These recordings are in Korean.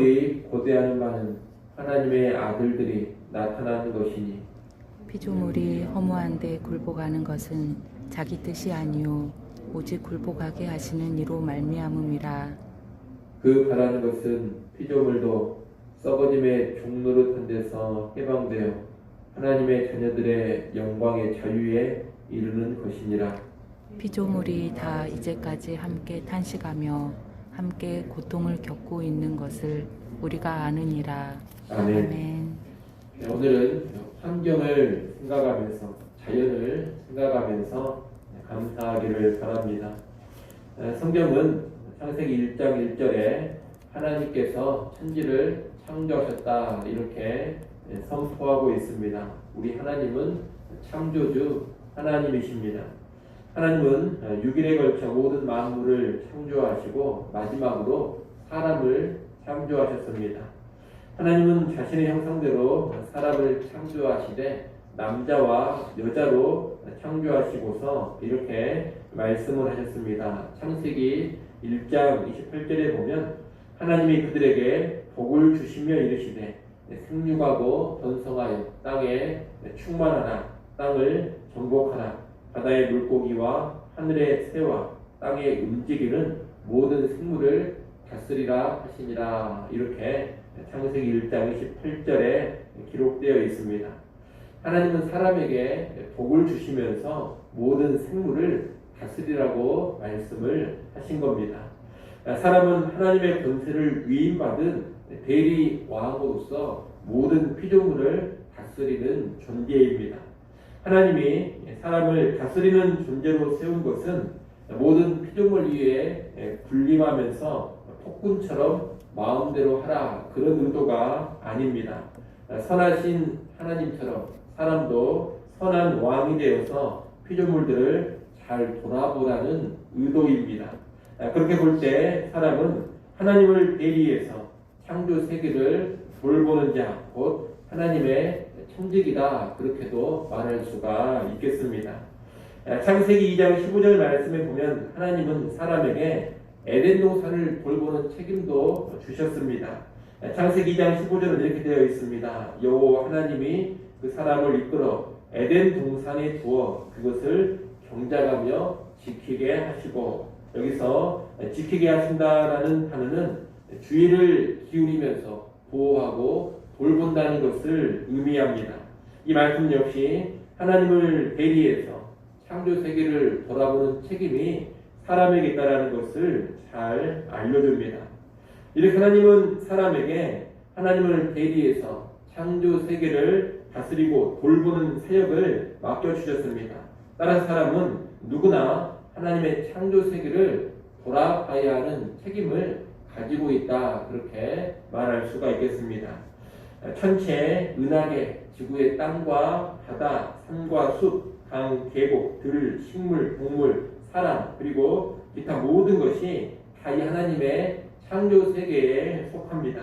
우리 고대하는 바는 하나님의 아들들이 나타나는 것이니 피조물이 허무한데 굴복하는 것은 자기 뜻이 아니요 오직 굴복하게 하시는 이로 말미암음이라. 그 바라는 것은 피조물도 썩어짐의 종노릇한 데서 해방되어 하나님의 자녀들의 영광의 자유에 이르는 것이니라. 피조물이 다 이제까지 함께 탄식하며 함께 고통을 겪고 있는 것을 우리가 아느니라 아멘. 아멘. 네, 오늘은 환경을 생각하면서 자연을 생각하면서 감사하기를 바랍니다. 에, 성경은 창세기 1장 1절에 하나님께서 천지를 창조하셨다 이렇게 에, 선포하고 있습니다. 우리 하나님은 창조주 하나님이십니다. 하나님은 6일에 걸쳐 모든 만물을 창조하시고 마지막으로 사람을 창조하셨습니다. 하나님은 자신의 형상대로 사람을 창조하시되 남자와 여자로 창조하시고서 이렇게 말씀을 하셨습니다. 창세기 1장 28절에 보면 하나님이 그들에게 복을 주시며 이르시되 생육하고 번성하여 땅에 충만하라 땅을 정복하라 바다의 물고기와 하늘의 새와 땅에 움직이는 모든 생물을 다스리라 하시니라 이렇게 창세기 1장 28절에 기록되어 있습니다. 하나님은 사람에게 복을 주시면서 모든 생물을 다스리라고 말씀을 하신 겁니다. 사람은 하나님의 권세를 위임받은 대리 왕으로서 모든 피조물을 다스리는 존재입니다. 하나님이 사람을 다스리는 존재로 세운 것은 모든 피조물 위에 군림하면서 폭군처럼 마음대로 하라 그런 의도가 아닙니다. 선하신 하나님처럼 사람도 선한 왕이 되어서 피조물들을 잘 돌아보라는 의도입니다. 그렇게 볼 때 사람은 하나님을 대리해서 창조 세계를 돌보는 자, 곧 하나님의 청직이다 그렇게도 말할 수가 있겠습니다. 창세기 2장 15절 말씀에 보면 하나님은 사람에게 에덴 동산을 돌보는 책임도 주셨습니다. 창세기 2장 15절은 이렇게 되어 있습니다. 여호와 하나님이 그 사람을 이끌어 에덴 동산에 두어 그것을 경작하며 지키게 하시고 여기서 지키게 하신다라는 단어는 주의를 기울이면서 보호하고 돌본다는 것을 의미합니다. 이 말씀 역시 하나님을 대리해서 창조 세계를 돌아보는 책임이 사람에게 있다라는 것을 잘 알려줍니다. 이렇게 하나님은 사람에게 하나님을 대리해서 창조 세계를 다스리고 돌보는 사역을 맡겨주셨습니다. 따라서 사람은 누구나 하나님의 창조 세계를 돌아봐야 하는 책임을 가지고 있다. 그렇게 말할 수가 있겠습니다. 천체, 은하계, 지구의 땅과 바다, 산과 숲, 강, 계곡, 들, 식물, 동물, 사람, 그리고 기타 모든 것이 다 이 하나님의 창조 세계에 속합니다.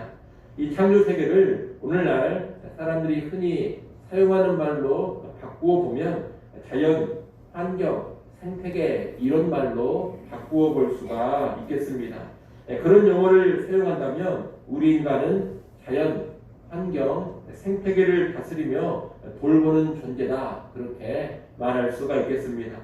이 창조 세계를 오늘날 사람들이 흔히 사용하는 말로 바꾸어 보면 자연, 환경, 생태계 이런 말로 바꾸어 볼 수가 있겠습니다. 네, 그런 용어를 사용한다면 우리 인간은 자연, 환경, 생태계를 다스리며 돌보는 존재다 그렇게 말할 수가 있겠습니다.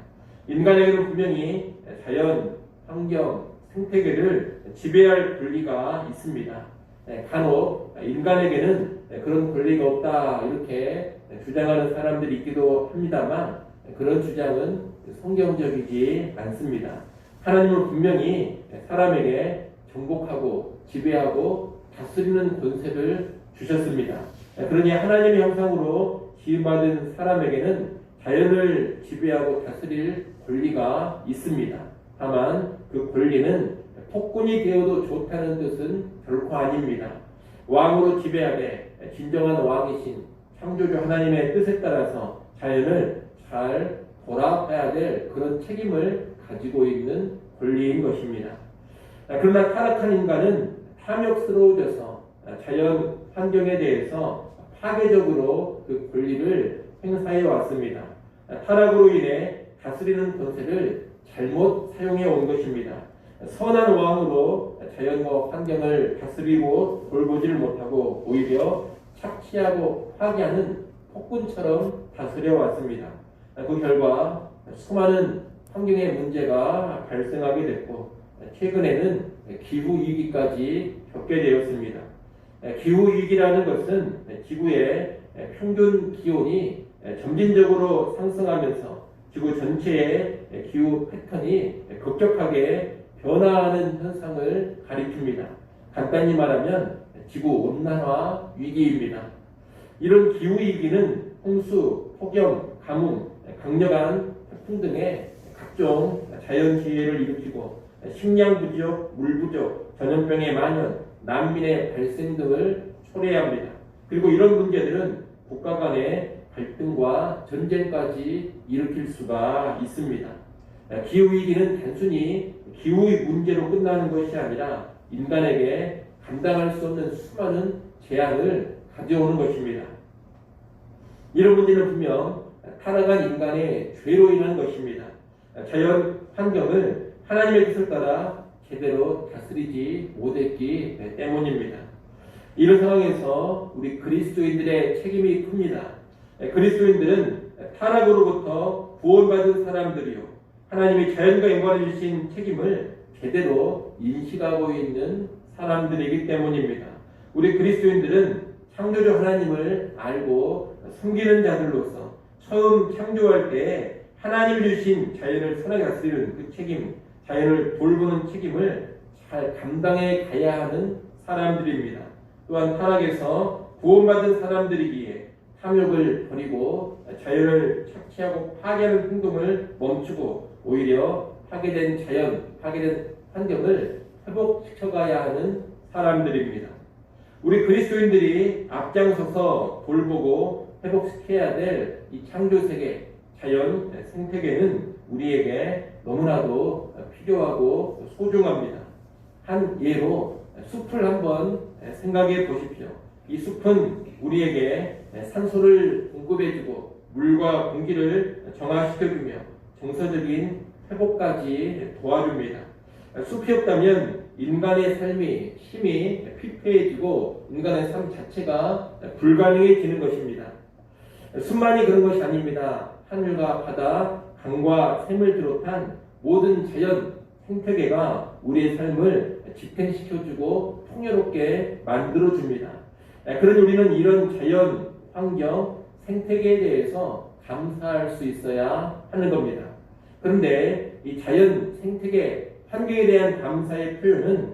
인간에게는 분명히 자연, 환경, 생태계를 지배할 권리가 있습니다. 네, 간혹 인간에게는 그런 권리가 없다 이렇게 주장하는 사람들이 있기도 합니다만 그런 주장은 성경적이지 않습니다. 하나님은 분명히 사람에게 정복하고 지배하고 다스리는 권세를 주셨습니다. 그러니 하나님의 형상으로 지음받은 사람에게는 자연을 지배하고 다스릴 권리가 있습니다. 다만 그 권리는 폭군이 되어도 좋다는 뜻은 결코 아닙니다. 왕으로 지배하되 진정한 왕이신 창조주 하나님의 뜻에 따라서 자연을 잘 돌아봐야 될 그런 책임을 가지고 있는 권리인 것입니다. 그러나 타락한 인간은 탐욕스러워져서 자연 환경에 대해서 파괴적으로 그 권리를 행사해 왔습니다. 타락으로 인해 다스리는 권세를 잘못 사용해 온 것입니다. 선한 왕으로 자연과 환경을 다스리고 돌보지를 못하고 오히려 착취하고 파괴하는 폭군처럼 다스려 왔습니다. 그 결과 수많은 환경의 문제가 발생하게 됐고 최근에는 기후 위기까지 겪게 되었습니다. 기후 위기라는 것은 지구의 평균 기온이 점진적으로 상승하면서 지구 전체의 기후 패턴이 급격하게 변화하는 현상을 가리킵니다. 간단히 말하면 지구 온난화 위기입니다. 이런 기후 위기는 홍수, 폭염, 가뭄, 강력한 태풍 등의 각종 자연 재해를 일으키고 식량 부족, 물 부족, 전염병의 만연, 난민의 발생 등을 초래합니다. 그리고 이런 문제들은 국가 간의 갈등과 전쟁까지 일으킬 수가 있습니다. 기후 위기는 단순히 기후의 문제로 끝나는 것이 아니라 인간에게 감당할 수 없는 수많은 재앙을 가져오는 것입니다. 이런 문제는 분명 타락한 인간의 죄로 인한 것입니다. 자연 환경을 하나님의 뜻을 따라 제대로 다스리지 못했기 때문입니다. 이런 상황에서 우리 그리스도인들의 책임이 큽니다. 그리스도인들은 타락으로부터 구원받은 사람들이요. 하나님이 자연과 연관해 주신 책임을 제대로 인식하고 있는 사람들이기 때문입니다. 우리 그리스도인들은 창조주 하나님을 알고 섬기는 자들로서 처음 창조할 때 하나님 주신 자연을 다스리는 그 책임, 자연을 돌보는 책임을 잘 감당해 가야 하는 사람들입니다. 또한 타락에서 구원받은 사람들이기에 탐욕을 버리고 자연을 착취하고 파괴하는 행동을 멈추고 오히려 파괴된 자연, 파괴된 환경을 회복시켜가야 하는 사람들입니다. 우리 그리스도인들이 앞장서서 돌보고 회복시켜야 될 이 창조 세계, 자연 생태계는 우리에게 너무나도 필요하고 소중합니다. 한 예로 숲을 한번 생각해 보십시오. 이 숲은 우리에게 산소를 공급해주고 물과 공기를 정화시켜주며 정서적인 회복까지 도와줍니다. 숲이 없다면 인간의 삶이 힘이 피폐해지고 인간의 삶 자체가 불가능해지는 것입니다. 숲만이 그런 것이 아닙니다. 하늘과 바다, 강과 샘을 비롯한 모든 자연 생태계가 우리의 삶을 집행시켜주고 풍요롭게 만들어줍니다. 그러니 우리는 이런 자연, 환경, 생태계에 대해서 감사할 수 있어야 하는 겁니다. 그런데 이 자연, 생태계, 환경에 대한 감사의 표현은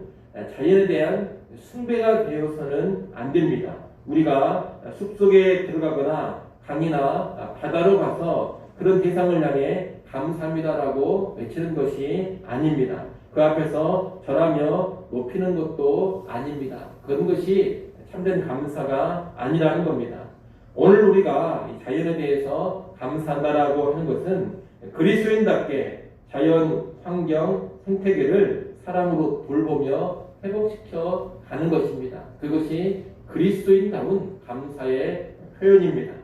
자연에 대한 숭배가 되어서는 안 됩니다. 우리가 숲속에 들어가거나 강이나 바다로 가서 그런 대상을 향해 감사합니다라고 외치는 것이 아닙니다. 그 앞에서 절하며 높이는 것도 아닙니다. 그런 것이 참된 감사가 아니라는 겁니다. 오늘 우리가 자연에 대해서 감사한다라고 하는 것은 그리스도인답게 자연, 환경, 생태계를 사랑으로 돌보며 회복시켜 가는 것입니다. 그것이 그리스도인다운 감사의 표현입니다.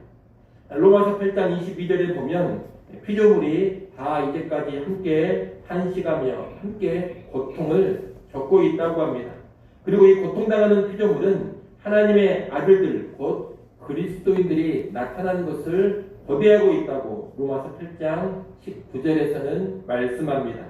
로마서 8장 22절에 보면 피조물이 다 이제까지 함께 탄식하며 함께 고통을 겪고 있다고 합니다. 그리고 이 고통당하는 피조물은 하나님의 아들들 곧 그리스도인들이 나타나는 것을 거대하고 있다고 로마서 8장 19절에서는 말씀합니다.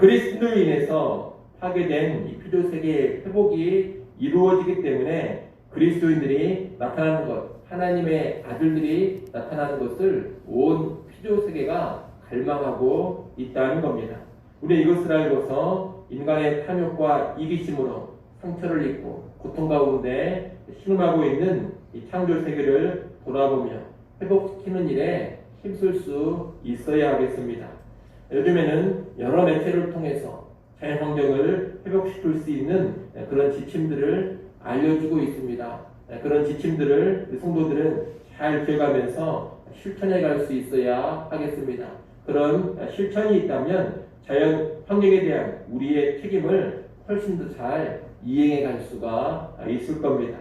그리스도로 인해서 파괴된 이 피조 세계의 회복이 이루어지기 때문에 그리스도인들이 나타나는 것, 하나님의 아들들이 나타나는 것을 온 피조 세계가 갈망하고 있다는 겁니다. 우리 이것을 알고서 인간의 탐욕과 이기심으로 상처를 입고 고통 가운데 신음하고 있는 이 창조 세계를 돌아보며 회복시키는 일에 힘쓸 수 있어야 하겠습니다. 요즘에는 여러 매체를 통해서 자연 환경을 회복시킬 수 있는 그런 지침들을 알려주고 있습니다. 그런 지침들을 성도들은 잘 기억하면서 실천해 갈 수 있어야 하겠습니다. 그런 실천이 있다면 자연 환경에 대한 우리의 책임을 훨씬 더 잘 이행해 갈 수가 있을 겁니다.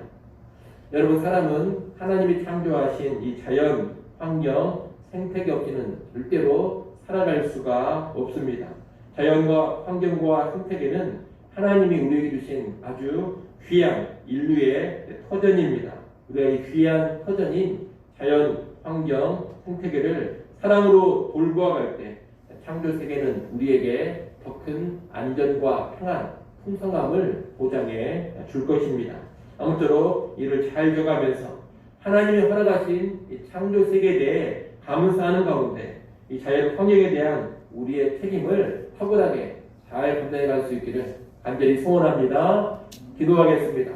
여러분, 사람은 하나님이 창조하신 이 자연, 환경, 생태계 없이는 절대로 살아갈 수가 없습니다. 자연과 환경과 생태계는 하나님이 우리에게 주신 아주 귀한 인류의 터전입니다. 우리의 귀한 터전인 자연, 환경, 생태계를 사랑으로 돌보아갈 때 창조 세계는 우리에게 더 큰 안전과 평안, 풍성함을 보장해 줄 것입니다. 아무쪼록 이를 잘 줘가면서 하나님이 허락하신 이 창조 세계에 대해 감사하는 가운데 이 자연 환경에 대한 우리의 책임을 탁월하게 잘 감당해 갈 수 있기를 간절히 소원합니다. 기도하겠습니다.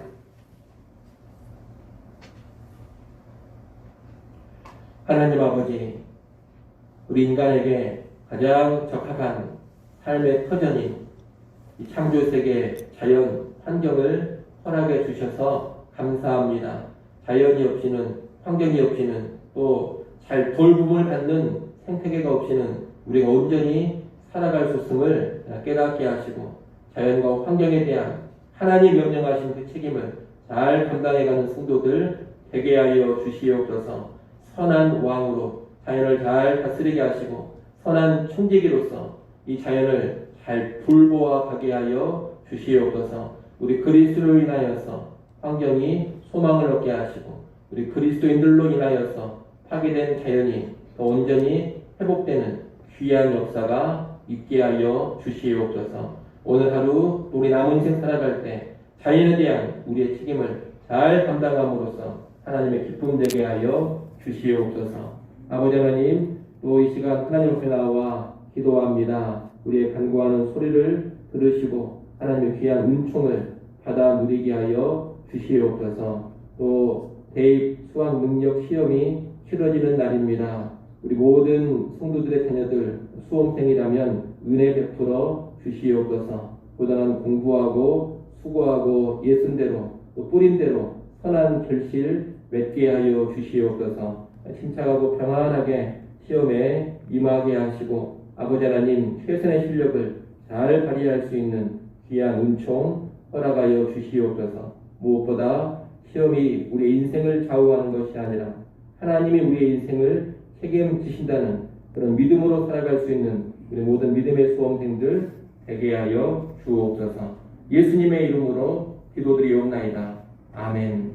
하나님 아버지, 우리 인간에게 가장 적합한 삶의 터전인 이 창조 세계 자연 환경을 허락해 주셔서 감사합니다. 자연이 없이는 환경이 없이는 또 잘 돌봄을 받는 생태계가 없이는 우리가 온전히 살아갈 수 없음을 깨닫게 하시고 자연과 환경에 대한 하나님 명령하신 그 책임을 잘 감당해가는 성도들 되게 하여 주시옵소서 선한 왕으로 자연을 잘 다스리게 하시고 선한 총재기로서 이 자연을 잘 돌보아 가게 하여 주시옵소서 우리 그리스도로 인하여서 환경이 소망을 얻게 하시고 우리 그리스도인들로 인하여서 파괴된 자연이 더 온전히 회복되는 귀한 역사가 있게 하여 주시옵소서 오늘 하루 우리 남은 인생 살아갈 때 자연에 대한 우리의 책임을 잘 감당함으로써 하나님의 기쁨 되게 하여 주시옵소서. 아버지 하나님 또 이 시간 하나님 앞에 나와 기도합니다. 우리의 간구하는 소리를 들으시고 하나님의 귀한 은총을 받아 누리게 하여 주시옵소서. 또 대입 수학 능력 시험이 치러지는 날입니다. 우리 모든 성도들의 자녀들 수험생이라면 은혜 베풀어 주시옵소서. 고단한 공부하고 수고하고 예순대로 또 뿌린대로 선한 결실 맺게 하여 주시옵소서. 침착하고 평안하게 시험에 임하게 하시고 아버지 하나님 최선의 실력을 잘 발휘할 수 있는 귀한 은총 허락하여 주시옵소서. 무엇보다 시험이 우리의 인생을 좌우하는 것이 아니라 하나님이 우리의 인생을 책임지신다는 그런 믿음으로 살아갈 수 있는 우리 모든 믿음의 수험생들 되게 하여 주옵소서 예수님의 이름으로 기도드리옵나이다. 아멘.